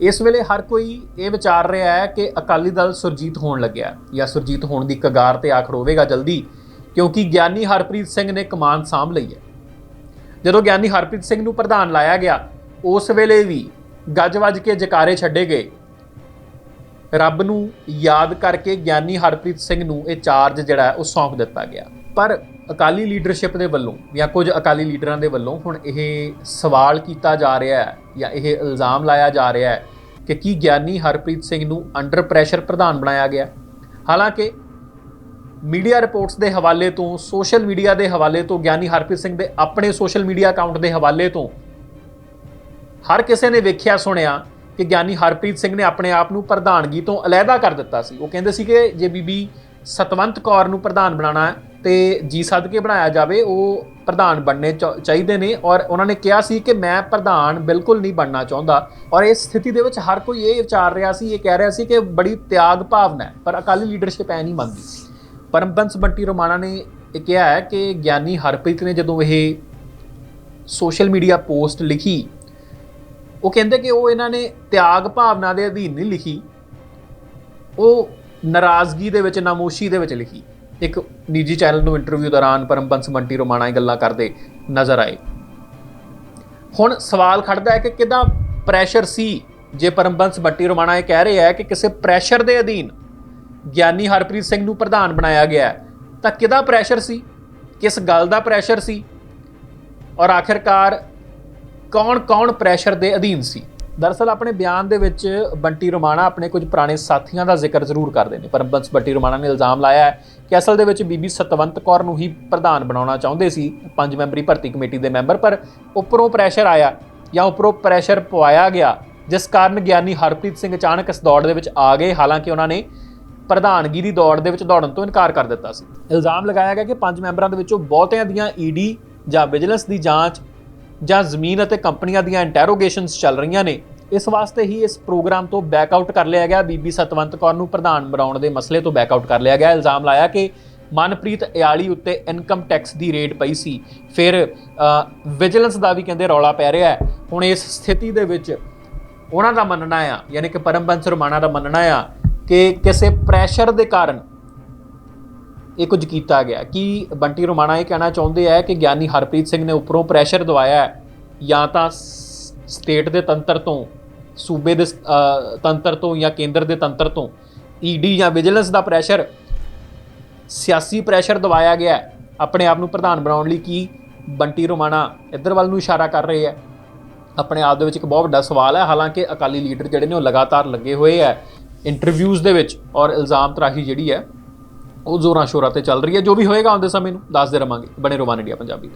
ਇਸ ਵੇਲੇ ਹਰ ਕੋਈ ਇਹ ਵਿਚਾਰ ਰਿਹਾ ਹੈ ਕਿ ਅਕਾਲੀ ਦਲ ਸੁਰਜੀਤ ਹੋਣ ਲੱਗਿਆ ਜਾਂ ਸੁਰਜੀਤ ਹੋਣ ਦੀ ਕਗਾਰ ਤੇ ਆ ਖੜੋਵੇਗਾ ਜਲਦੀ, ਕਿਉਂਕਿ ਗਿਆਨੀ ਹਰਪ੍ਰੀਤ ਸਿੰਘ ਨੇ ਕਮਾਨ ਸਾਂਭ ਲਈ ਹੈ। ਜਦੋਂ ਗਿਆਨੀ ਹਰਪ੍ਰੀਤ ਸਿੰਘ ਨੂੰ ਪ੍ਰਧਾਨ ਲਾਇਆ ਗਿਆ, ਉਸ ਵੇਲੇ ਵੀ ਗੱਜ ਵੱਜ ਕੇ ਜਕਾਰੇ ਛੱਡੇ ਗਏ। ਰੱਬ ਨੂੰ ਯਾਦ ਕਰਕੇ ਗਿਆਨੀ ਹਰਪ੍ਰੀਤ ਸਿੰਘ ਨੂੰ ਇਹ ਚਾਰਜ ਜਿਹੜਾ ਉਹ ਸੌਂਪ ਦਿੱਤਾ ਗਿਆ। ਪਰ ਅਕਾਲੀ ਲੀਡਰਸ਼ਿਪ ਦੇ ਵੱਲੋਂ ਜਾਂ ਕੁਝ ਅਕਾਲੀ ਲੀਡਰਾਂ ਦੇ ਵੱਲੋਂ ਹੁਣ ਇਹ ਸਵਾਲ ਕੀਤਾ ਜਾ ਰਿਹਾ ਹੈ ਜਾਂ ਇਹ ਇਲਜ਼ਾਮ ਲਾਇਆ ਜਾ ਰਿਹਾ ਹੈ ਕਿ ਕੀ ਗਿਆਨੀ ਹਰਪ੍ਰੀਤ ਸਿੰਘ ਨੂੰ ਅੰਡਰ ਪ੍ਰੈਸ਼ਰ ਪ੍ਰਧਾਨ ਬਣਾਇਆ ਗਿਆ ਹਾਲਾਂਕਿ ਮੀਡੀਆ ਰਿਪੋਰਟਸ ਦੇ ਹਵਾਲੇ ਤੋਂ, ਸੋਸ਼ਲ ਮੀਡੀਆ ਦੇ ਹਵਾਲੇ ਤੋਂ, ਗਿਆਨੀ ਹਰਪ੍ਰੀਤ ਸਿੰਘ ਦੇ ਆਪਣੇ ਸੋਸ਼ਲ ਮੀਡੀਆ ਅਕਾਊਂਟ ਦੇ ਹਵਾਲੇ ਤੋਂ ਹਰ ਕਿਸੇ ਨੇ ਵੇਖਿਆ, ਸੁਣਿਆ ਕਿ ਗਿਆਨੀ ਹਰਪ੍ਰੀਤ ਸਿੰਘ ਨੇ ਆਪਣੇ ਆਪ ਨੂੰ ਪ੍ਰਧਾਨਗੀ ਤੋਂ ਅਲੱਗਾ ਕਰ ਦਿੱਤਾ ਸੀ। ਉਹ ਕਹਿੰਦੇ ਸੀ ਕਿ ਜੇ ਬੀਬੀ ਸਤਵੰਤ ਕੌਰ ਨੂੰ ਪ੍ਰਧਾਨ ਬਣਾਉਣਾ ਹੈ ਤੇ ਜੀ ਸਦਕੇ ਬਣਾਇਆ ਜਾਵੇ, ਉਹ ਪ੍ਰਧਾਨ ਬਣਨੇ ਚਾ- ਚਾਹੀਦੇ ਨੇ ਔਰ ਉਹਨਾਂ ਨੇ ਕਿਹਾ ਸੀ ਕਿ ਮੈਂ ਪ੍ਰਧਾਨ ਬਿਲਕੁਲ ਨਹੀਂ ਬਣਨਾ ਚਾਹੁੰਦਾ। ਔਰ ਇਸ ਸਥਿਤੀ ਦੇ ਵਿੱਚ ਹਰ ਕੋਈ ਇਹ ਵਿਚਾਰ ਰਿਹਾ ਸੀ, ਇਹ ਕਹਿ ਰਿਹਾ ਸੀ ਕਿ ਬੜੀ ਤਿਆਗ ਭਾਵਨਾ ਹੈ, ਪਰ ਅਕਾਲੀ ਲੀਡਰਸ਼ਿਪ ਐ ਨਹੀਂ ਮੰਨਦੀ। ਪਰਮਬੰਸ ਬੰਟੀ ਰੋਮਾਣਾ ਨੇ ਇਹ ਕਿਹਾ ਹੈ ਕਿ ਗਿਆਨੀ ਹਰਪ੍ਰੀਤ ਨੇ ਜਦੋਂ ਇਹ ਸੋਸ਼ਲ ਮੀਡੀਆ ਪੋਸਟ ਲਿਖੀ, ਉਹ ਕਹਿੰਦੇ ਕਿ ਉਹ ਇਹਨਾਂ ਨੇ ਤਿਆਗ ਭਾਵਨਾ ਦੇ ਅਧੀਨ ਨਹੀਂ ਲਿਖੀ, ਉਹ ਨਾਰਾਜ਼ਗੀ ਦੇ ਵਿੱਚ, ਨਾਮੋਸ਼ੀ ਦੇ ਵਿੱਚ ਲਿਖੀ। ਇੱਕ ਨਿੱਜੀ ਚੈਨਲ ਨੂੰ ਇੰਟਰਵਿਊ ਦੌਰਾਨ ਪਰਮਬੰਸ ਬੰਟੀ ਰੋਮਾਣਾ ਇਹ ਗੱਲਾਂ ਕਰਦੇ ਨਜ਼ਰ ਆਏ। ਹੁਣ ਸਵਾਲ ਖੜਦਾ ਹੈ ਕਿ ਕਿਦਾਂ ਪ੍ਰੈਸ਼ਰ ਸੀ? ਜੇ ਪਰਮਬੰਸ ਬੰਟੀ ਰੋਮਾਣਾ ਇਹ ਕਹਿ ਰਹੇ ਹੈ ਕਿ ਕਿਸੇ ਪ੍ਰੈਸ਼ਰ ਦੇ ਅਧੀਨ ਗਿਆਨੀ ਹਰਪ੍ਰੀਤ ਸਿੰਘ ਨੂੰ ਪ੍ਰਧਾਨ ਬਣਾਇਆ ਗਿਆ ਤਾਂ ਕਿਹਦਾ ਪ੍ਰੈਸ਼ਰ ਸੀ? ਕਿਸ ਗੱਲ ਦਾ ਪ੍ਰੈਸ਼ਰ ਸੀ? ਔਰ ਆਖਿਰਕਾਰ ਕੌਣ-ਕੌਣ ਪ੍ਰੈਸ਼ਰ ਦੇ ਅਧੀਨ ਸੀ? ਦਰਅਸਲ ਆਪਣੇ ਬਿਆਨ ਦੇ ਵਿੱਚ ਬੰਟੀ ਰੋਮਾਣਾ ਆਪਣੇ ਕੁਝ ਪੁਰਾਣੇ ਸਾਥੀਆਂ ਦਾ ਜ਼ਿਕਰ ਜ਼ਰੂਰ ਕਰਦੇ ਨੇ ਪਰਮਬੰਸ ਬੰਟੀ ਰੋਮਾਣਾ ਨੇ ਇਲਜ਼ਾਮ ਲਾਇਆ ਹੈ ਕਿ ਅਸਲ ਦੇ ਵਿੱਚ ਬੀਬੀ ਸਤਵੰਤ ਕੌਰ ਨੂੰ ਹੀ ਪ੍ਰਧਾਨ ਬਣਾਉਣਾ ਚਾਹੁੰਦੇ ਸੀ। ਪੰਜ ਮੈਂਬਰੀ ਭਰਤੀ ਕਮੇਟੀ ਦੇ ਮੈਂਬਰ, ਪਰ ਉੱਪਰੋਂ ਪ੍ਰੈਸ਼ਰ ਆਇਆ ਜਾਂ ਉੱਪਰੋਂ ਪ੍ਰੈਸ਼ਰ ਪਵਾਇਆ ਗਿਆ, ਜਿਸ ਕਾਰਨ ਗਿਆਨੀ ਹਰਪ੍ਰੀਤ ਸਿੰਘ ਅਚਾਨਕ ਇਸ ਦੌੜ ਦੇ ਵਿੱਚ ਆ ਗਏ। ਹਾਲਾਂਕਿ ਉਹਨਾਂ ਨੇ ਪ੍ਰਧਾਨਗੀ ਦੀ ਦੌੜ ਦੇ ਵਿੱਚ ਦੌੜਨ ਤੋਂ ਇਨਕਾਰ ਕਰ ਦਿੱਤਾ ਸੀ। ਇਲਜ਼ਾਮ ਲਗਾਇਆ ਗਿਆ ਕਿ ਪੰਜ ਮੈਂਬਰਾਂ ਦੇ ਵਿੱਚੋਂ ਬਹੁਤਿਆਂ ਦੀਆਂ ਈਡੀ ਜਾਂ ਵਿਜੀਲੈਂਸ ਦੀ ਜਾਂਚ ਜਾਂ ਜ਼ਮੀਨ ਅਤੇ ਕੰਪਨੀਆਂ ਦੀਆਂ ਇੰਟਰੋਗੇਸ਼ਨਸ ਚੱਲ ਰਹੀਆਂ ਨੇ, ਇਸ ਵਾਸਤੇ ਹੀ ਇਸ ਪ੍ਰੋਗਰਾਮ ਤੋਂ ਬੈਕਆਊਟ ਕਰ ਲਿਆ ਗਿਆ। ਬੀਬੀ ਸਤਵੰਤ ਕੌਰ ਨੂੰ ਪ੍ਰਧਾਨ ਬਣਾਉਣ ਦੇ ਮਸਲੇ ਤੋਂ ਬੈਕਆਊਟ ਕਰ ਲਿਆ ਗਿਆ। ਇਲਜ਼ਾਮ ਲਾਇਆ ਕਿ ਮਨਪ੍ਰੀਤ ਇਆਲੀ ਉੱਤੇ ਇਨਕਮ ਟੈਕਸ ਦੀ ਰੇਟ ਪਈ ਸੀ। ਫਿਰ ਵਿਜੀਲੈਂਸ ਦਾ ਵੀ ਕਹਿੰਦੇ ਰੌਲਾ ਪੈ ਰਿਹਾ ਹੈ। ਹੁਣ ਇਸ ਸਥਿਤੀ ਦੇ ਵਿੱਚ ਉਹਨਾਂ ਦਾ ਮੰਨਣਾ ਆ, ਯਾਨੀ ਕਿ ਪਰਮਬੰਸ ਰਮਾਣਾ ਦਾ ਮੰਨਣਾ ਆ, ਕਿ ਕਿਸੇ ਪ੍ਰੈਸ਼ਰ ਦੇ ਕਾਰਨ ਇਹ ਕੁਝ ਕੀਤਾ ਗਿਆ। ਕਿ ਬੰਟੀ ਰੋਮਾਣਾ ਇਹ ਕਹਿਣਾ ਚਾਹੁੰਦੇ ਆ ਕਿ ਗਿਆਨੀ ਹਰਪ੍ਰੀਤ ਸਿੰਘ ਨੇ ਉੱਪਰੋਂ ਪ੍ਰੈਸ਼ਰ ਦਵਾਇਆ ਜਾਂ ਤਾਂ ਸਟੇਟ ਦੇ ਤੰਤਰ ਤੋਂ, ਸੂਬੇ ਦੇ ਤੰਤਰ ਤੋਂ ਜਾਂ ਕੇਂਦਰ ਦੇ ਤੰਤਰ ਤੋਂ ਈਡੀ ਜਾਂ ਵਿਜੀਲੈਂਸ ਦਾ ਪ੍ਰੈਸ਼ਰ ਸਿਆਸੀ ਪ੍ਰੈਸ਼ਰ ਦਵਾਇਆ ਗਿਆ ਆਪਣੇ ਆਪ ਨੂੰ ਪ੍ਰਧਾਨ ਬਣਾਉਣ ਲਈ ਕੀ ਬੰਟੀ ਰੋਮਾਣਾ ਇੱਧਰ ਵੱਲ ਨੂੰ ਇਸ਼ਾਰਾ ਕਰ ਰਹੇ ਹੈ? ਆਪਣੇ ਆਪ ਦੇ ਵਿੱਚ ਇੱਕ ਬਹੁਤ ਵੱਡਾ ਸਵਾਲ ਹੈ। ਹਾਲਾਂਕਿ ਅਕਾਲੀ ਲੀਡਰ ਜਿਹੜੇ ਨੇ ਉਹ ਲਗਾਤਾਰ ਲੱਗੇ ਹੋਏ ਹੈ। ਇੰਟਰਵਿਊਜ਼ ਦੇ ਵਿੱਚ ਔਰ ਇਲਜ਼ਾਮ ਤਰਾਹੀ ਜਿਹੜੀ ਹੈ ਉਹ ਜ਼ੋਰਾਂ ਸ਼ੋਰਾਂ ਤੇ ਚੱਲ ਰਹੀ ਹੈ। ਜੋ ਵੀ ਹੋਏਗਾ ਆਉਂਦੇ ਸਮੇਂ ਨੂੰ ਦੱਸਦੇ ਰਵਾਂਗੇ। ਬਣੇ ਰੋਮਾਨ ਇੰਡੀਆ ਪੰਜਾਬੀ